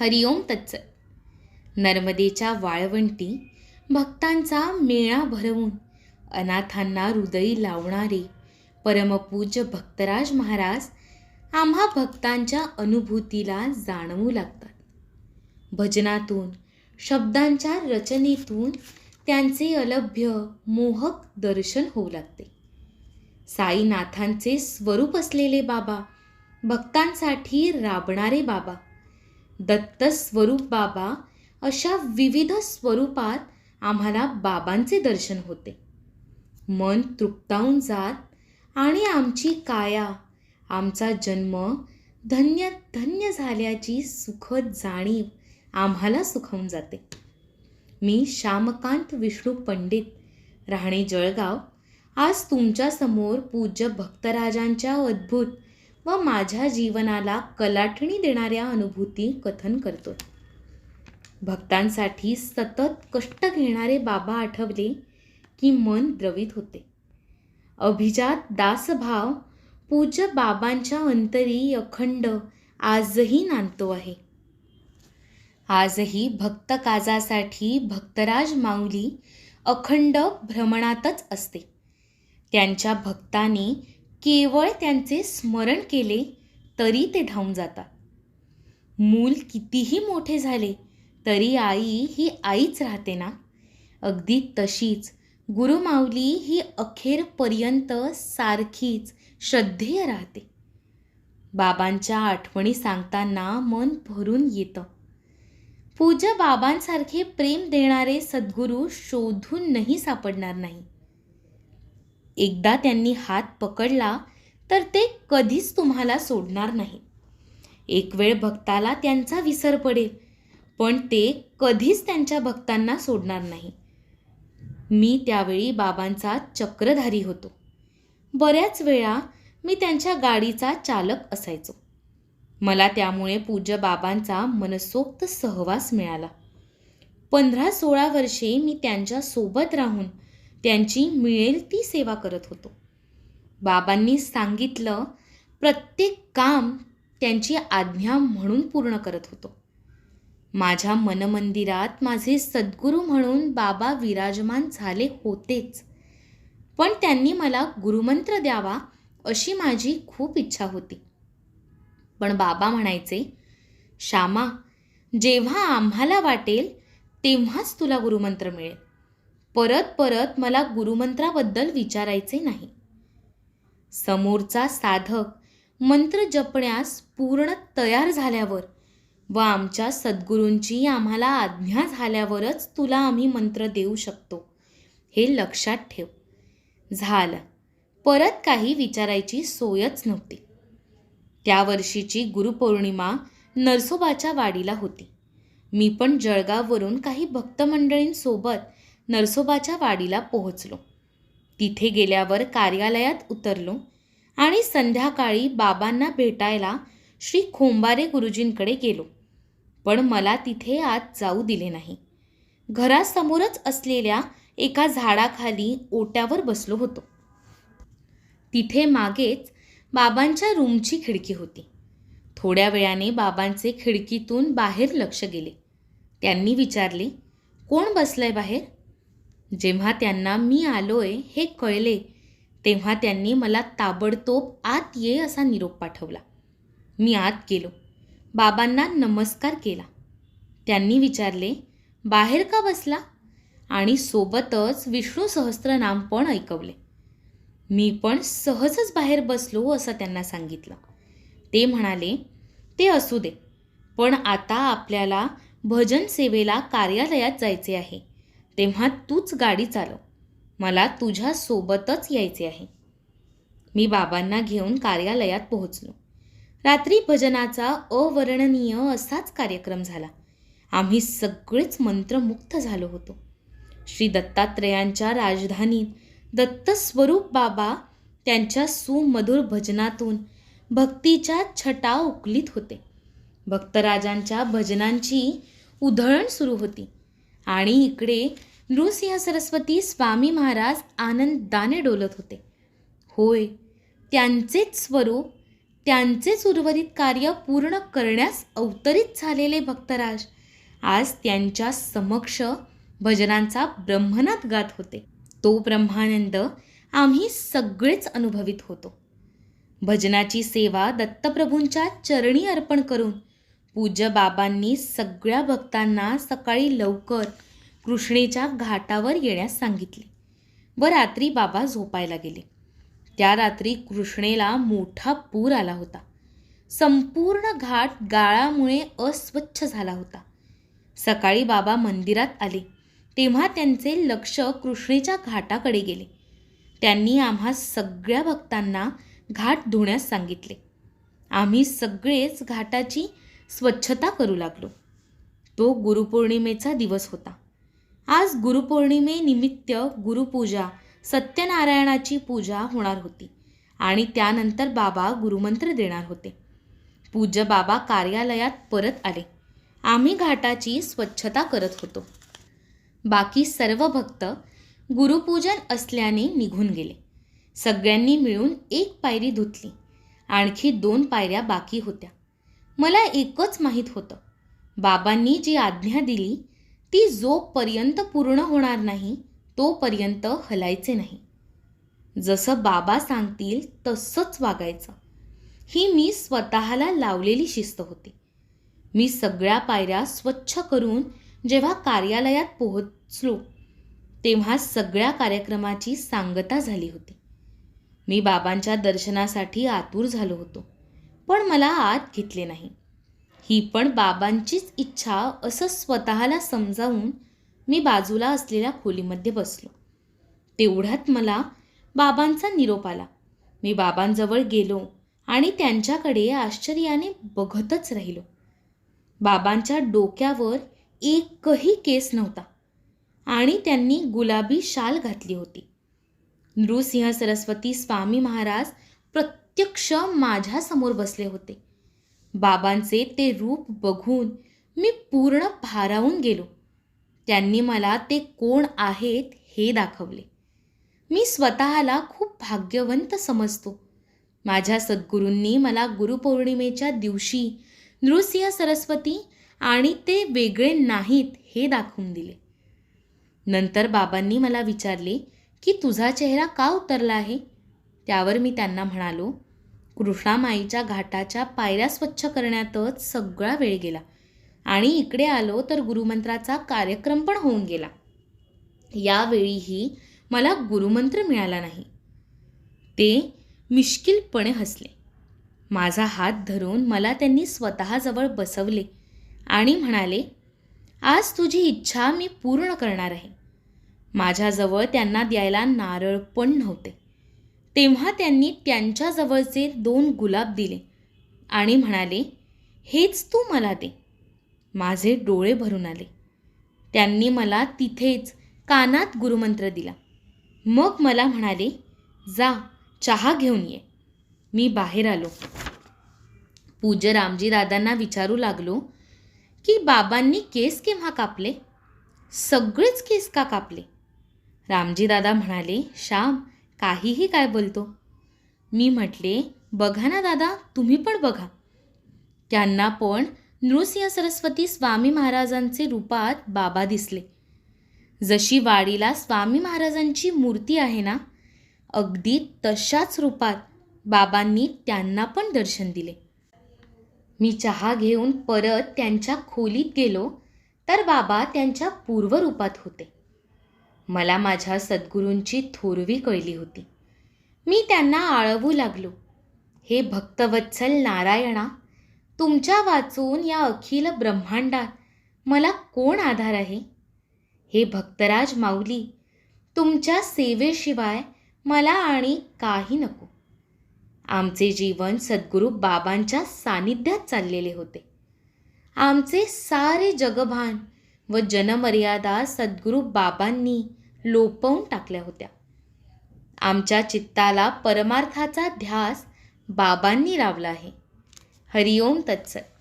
हरिओम तत्स नर्मदेच्या वाळवंटी भक्तांचा मेळा भरवून अनाथांना हृदयी लावणारे परमपूज्य भक्तराज महाराज आम्हा भक्तांच्या अनुभूतीला जाणवू लागतात. भजनातून शब्दांच्या रचनेतून त्यांचे अलभ्य मोहक दर्शन होऊ लागते. साईनाथांचे स्वरूप असलेले बाबा भक्तांसाठी राबणारे बाबा दत्त स्वरूप बाबा अशा विविध स्वरूपात आम्हाला बाबांचे दर्शन होते. मन तृप्तावून जात आणि आमची काया आमचा जन्म धन्य धन्य झाल्याची सुखद जाणीव आम्हाला सुखावून जाते. मी श्यामकांत विष्णू पंडित राहणे जळगाव. आज तुमच्यासमोर पूज्य भक्तराजांच्या अद्भुत व माझ्या जीवनाला कलाटणी देणाऱ्या अनुभूती कथन करतो. भक्तांसाठी सतत कष्ट घेणारे बाबा आठवले की मन द्रवित होते. अभिजात दासभाव पूज्य बाबांच्या अंतरी अखंड आजही नांदतो आहे. आजही भक्त काजासाठी भक्तराज माऊली अखंड भ्रमणातच असते. त्यांच्या भक्ताने केवळ त्यांचे स्मरण केले तरी ते धावून जातात. मूल कितीही मोठे झाले तरी आई ही आईच राहते ना? अगदी तशीच. गुरुमाऊली ही अखेरपर्यंत सारखीच श्रद्धेय राहते. बाबांच्या आठवणी सांगताना मन भरून येतं. पूज्य बाबांसारखे प्रेम देणारे सद्गुरू शोधूनही सापडणार नाही. एकदा त्यांनी हात पकडला तर ते कधीच तुम्हाला सोडणार नाही. एक वेळ भक्ताला त्यांचा विसर पडेल पण ते कधीच त्यांच्या भक्तांना सोडणार नाही. मी त्यावेळी बाबांचा चक्रधारी होतो. बऱ्याच वेळा मी त्यांच्या गाडीचा चालक असायचो. मला त्यामुळे पूज्य बाबांचा मनसोक्त सहवास मिळाला. पंधरा सोळा वर्षे मी त्यांच्यासोबत राहून त्यांची मिळेल ती सेवा करत होतो. बाबांनी सांगितलं प्रत्येक काम त्यांची आज्ञा म्हणून पूर्ण करत होतो. माझ्या मनमंदिरात माझे सद्गुरू म्हणून बाबा विराजमान झाले होतेच. पण त्यांनी मला गुरुमंत्र द्यावा अशी माझी खूप इच्छा होती. पण बाबा म्हणायचे श्यामा जेव्हा आम्हाला वाटेल तेव्हाच तुला गुरुमंत्र मिळेल. परत परत मला गुरुमंत्राबद्दल विचारायचे नाही. समोरचा साधक मंत्र जपण्यास पूर्ण तयार झाल्यावर व आमच्या सद्गुरूंची आम्हाला आज्ञा झाल्यावरच तुला आम्ही मंत्र देऊ शकतो हे लक्षात ठेव. झालं. परत काही विचारायची सोयच नव्हती. त्या वर्षीची गुरुपौर्णिमा नरसोबाच्या वाडीला होती. मी पण जळगाववरून काही भक्तमंडळींसोबत नरसोबाच्या वाडीला पोहोचलो. तिथे गेल्यावर कार्यालयात उतरलो आणि संध्याकाळी बाबांना भेटायला श्री खोंबारे गुरुजींकडे गेलो. पण मला तिथे आत जाऊ दिले नाही. घरासमोरच असलेल्या एका झाडाखाली ओट्यावर बसलो होतो. तिथे मागेच बाबांच्या रूमची खिडकी होती. थोड्या वेळाने बाबांचे खिडकीतून बाहेर लक्ष गेले. त्यांनी विचारले कोण बसलंय बाहेर? जेव्हा त्यांना मी आलोय हे कळले तेव्हा त्यांनी मला ताबडतोब आत ये असा निरोप पाठवला. मी आत गेलो. बाबांना नमस्कार केला. त्यांनी विचारले बाहेर का बसला? आणि सोबतच विष्णू सहस्त्रनाम पण ऐकवले. मी पण सहजच बाहेर बसलो असं त्यांना सांगितलं. ते म्हणाले ते असू दे पण आता आपल्याला भजन सेवेला कार्यालयात जायचे आहे. तेव्हा तूच गाडी चालव. मला तुझ्यासोबतच यायचे आहे. मी बाबांना घेऊन कार्यालयात पोहोचलो. रात्री भजनाचा अवर्णनीय असाच कार्यक्रम झाला. आम्ही सगळेच मंत्रमुग्ध झालो होतो. श्री दत्तात्रेयांच्या राजधानीत दत्तस्वरूप बाबा त्यांच्या सुमधुर भजनातून भक्तीच्या छटा उकलीत होते. भक्तराजांच्या भजनांची उधळण सुरू होती आणि इकडे नृसिंह सरस्वती स्वामी महाराज आनंदाने डोलत होते. होय त्यांचेच स्वरूप त्यांचेच उर्वरित कार्य पूर्ण करण्यास अवतरित झालेले भक्तराज आज त्यांच्या समक्ष भजनांचा ब्रह्मनाद गात होते. तो ब्रह्मानंद आम्ही सगळेच अनुभवित होतो. भजनाची सेवा दत्तप्रभूंच्या चरणी अर्पण करून पूज्य बाबांनी सगळ्या भक्तांना सकाळी लवकर कृष्णेच्या घाटावर येण्यास सांगितले. व रात्री बाबा झोपायला गेले. त्या रात्री कृष्णेला मोठा पूर आला होता. संपूर्ण घाट गाळामुळे अस्वच्छ झाला होता. सकाळी बाबा मंदिरात आले. तेव्हा त्यांचे लक्ष कृष्णेच्या घाटाकडे गेले. त्यांनी आम्हा सगळ्या भक्तांना घाट धुण्यास सांगितले. आम्ही सगळेच घाटाची स्वच्छता करू लागलो. तो गुरुपौर्णिमेचा दिवस होता. आज गुरुपौर्णिमेनिमित्त गुरुपूजा सत्यनारायणाची पूजा होणार होती आणि त्यानंतर बाबा गुरुमंत्र देणार होते. पूज्य बाबा कार्यालयात परत आले. आम्ही घाटाची स्वच्छता करत होतो. बाकी सर्व भक्त गुरुपूजन असल्याने निघून गेले. सगळ्यांनी मिळून एक पायरी धुतली. आणखी दोन पायऱ्या बाकी होत्या. मला एकच माहीत होतं. बाबांनी जी आज्ञा दिली ती जोपर्यंत पूर्ण होणार नाही तोपर्यंत हलायचे नाही. जसं बाबा सांगतील तसंच वागायचं. ही मी स्वतःला लावलेली शिस्त होती. मी सगळ्या पायऱ्या स्वच्छ करून जेव्हा कार्यालयात पोहोचलो तेव्हा सगळ्या कार्यक्रमाची सांगता झाली होती. मी बाबांच्या दर्शनासाठी आतुर झालो होतो पण मला आत घेतले नाही. ही पण बाबांचीच इच्छा असं स्वतःला समजावून मी बाजूला असलेल्या खोलीमध्ये बसलो. तेवढ्यात मला बाबांचा निरोप आला. मी बाबांजवळ गेलो आणि त्यांच्याकडे आश्चर्याने बघतच राहिलो. बाबांच्या डोक्यावर एकही केस नव्हता आणि त्यांनी गुलाबी शाल घातली होती. नृसिंह सरस्वती स्वामी महाराज प्रत्यक्ष माझ्यासमोर बसले होते. बाबांचे ते रूप बघून मी पूर्ण भारावून गेलो. त्यांनी मला ते कोण आहेत हे दाखवले. मी स्वतःला खूप भाग्यवंत समजतो. माझ्या सद्गुरूंनी मला गुरुपौर्णिमेच्या दिवशी नृसिंह सरस्वती आणि ते वेगळे नाहीत हे दाखवून दिले. नंतर बाबांनी मला विचारले की तुझा चेहरा का उतरला आहे? त्यावर मी त्यांना म्हणालो कृष्णामाईच्या घाटाच्या पायऱ्या स्वच्छ करण्यातच सगळा वेळ गेला. आणि इकडे आलो तर गुरुमंत्राचा कार्यक्रम पण होऊन गेला. यावेळीही मला गुरुमंत्र मिळाला नाही. ते मिश्किलपणे हसले. माझा हात धरून मला त्यांनी स्वतःजवळ बसवले आणि म्हणाले आज तुझी इच्छा मी पूर्ण करणार आहे. माझ्याजवळ त्यांना द्यायला नारळ पण नव्हते. तेव्हा त्यांनी त्यांच्याजवळचे दोन गुलाब दिले आणि म्हणाले हेच तू मला दे. माझे डोळे भरून आले. त्यांनी मला तिथेच कानात गुरुमंत्र दिला. मग मला म्हणाले जा चहा घेऊन ये. मी बाहेर आलो. पूज्य रामजी दादांना विचारू लागलो की बाबांनी केस केव्हा कापले? सगळेच केस का कापले? रामजी दादा म्हणाले श्याम काहीही काय बोलतो. मी म्हटले बघा ना दादा तुम्ही पण बघा. त्यांना पण नृसिंह सरस्वती स्वामी महाराजांचे रूपात बाबा दिसले. जशी वाडीला स्वामी महाराजांची मूर्ती आहे ना अगदी तशाच रूपात बाबांनी त्यांना पण दर्शन दिले. मी चहा घेऊन परत त्यांच्या खोलीत गेलो तर बाबा त्यांच्या पूर्वरूपात होते. मला माझ्या सद्गुरूंची थोरवी कळली होती. मी त्यांना आळवू लागलो. हे भक्तवत्सल नारायणा तुमच्या वाचून या अखिल ब्रह्मांडात मला कोण आधार आहे? हे भक्तराज माऊली तुमच्या सेवेशिवाय मला आणि काही नको. आमचे जीवन सद्गुरू बाबांच्या सानिध्यात चाललेले होते. आमचे सारे जगभान व जनमर्यादा सद्गुरू बाबांनी लोपवून टाकल्या होत्या. आमच्या चित्ताला परमार्थाचा ध्यास बाबांनी लावला आहे. हरिओम तत्सत.